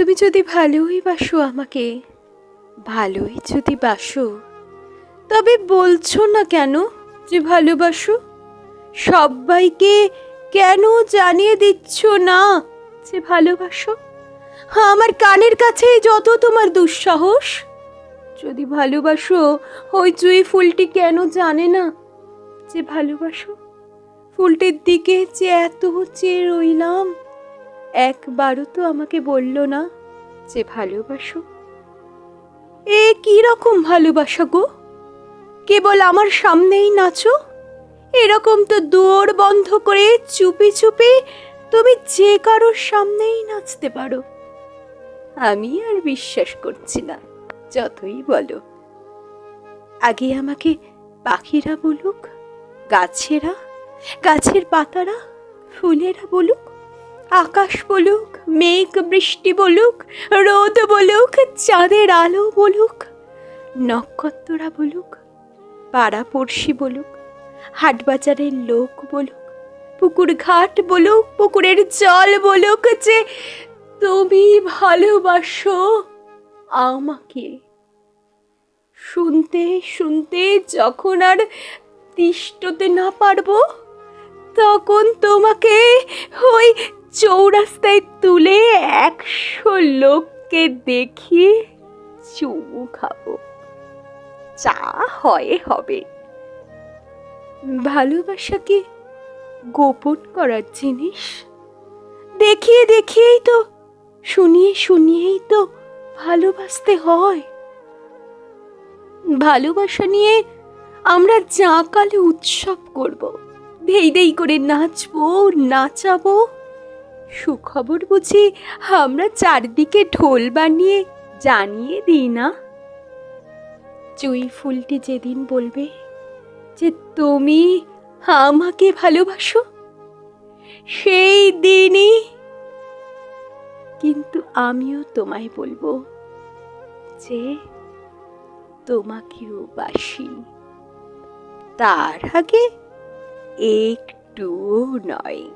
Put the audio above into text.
তুমি যদি ভালোই বাসো আমাকে, ভালোই যদি বাসো, তবে বলছো না কেন যে ভালোবাসো? সবাইকে কেন জানিয়ে দিচ্ছ না যে ভালোবাসো? আমার কানের কাছে যত তোমার দুঃসাহস। যদি ভালোবাসো, ওই জুই ফুলটি কেন জানে না যে ভালোবাসো? ফুলটির দিকে যে এত চেয়ে রইলাম। একবারও তো আমাকে বলল না যে ভালোবাসো। এ কি রকম ভালোবাসা গো? কেবল আমার সামনেই নাচো। এরকম তো দুয়ার বন্ধ করে চুপি চুপি তুমি যে কারোর সামনেই নাচতে পারো। আমি আর বিশ্বাস করছি না, যতই বলো। আগে আমাকে পাখিরা বলুক, গাছেরা, গাছের পাতারা, ফুলেরা বলুক আকাশ বলুক, মেঘ, বৃষ্টি বলুক, রোদ বলুক, চাঁদের আলো বলুক, নক্ষত্ররা বলুক পাড়া পড়শি বলুক, হাটবাজারের লোক বলুক পুকুর ঘাট বলুক, পুকুরের জল বলুক যে তুমি ভালোবাসো আমাকে। শুনতে শুনতে যখন আর তিষ্টতে না পারব, তখন তোমাকে ওই চৌরাস্তায় তুলে একশো লোককে দেখিয়ে চুমু খাব। চা হয় হবে। ভালোবাসা কি গোপন করার জিনিস? দেখিয়ে দেখিয়েই তো, শুনিয়ে শুনিয়েই তো ভালোবাসতে হয়। ভালোবাসা নিয়ে আমরা জাঁকালে উৎসব করব, ধেই ধেই করে নাচবো, নাচাবো। সুখবর বুঝি আমরা চারদিকে ঢোল বানিয়ে জানিয়ে দিই না? জুই ফুলটি যেদিন বলবে যে তুমি আমাকে ভালোবাসো, সেই দিনই। কিন্তু আমিও তোমায় বলব যে তোমাকেও বাসি। তার আগে একটুও নয়।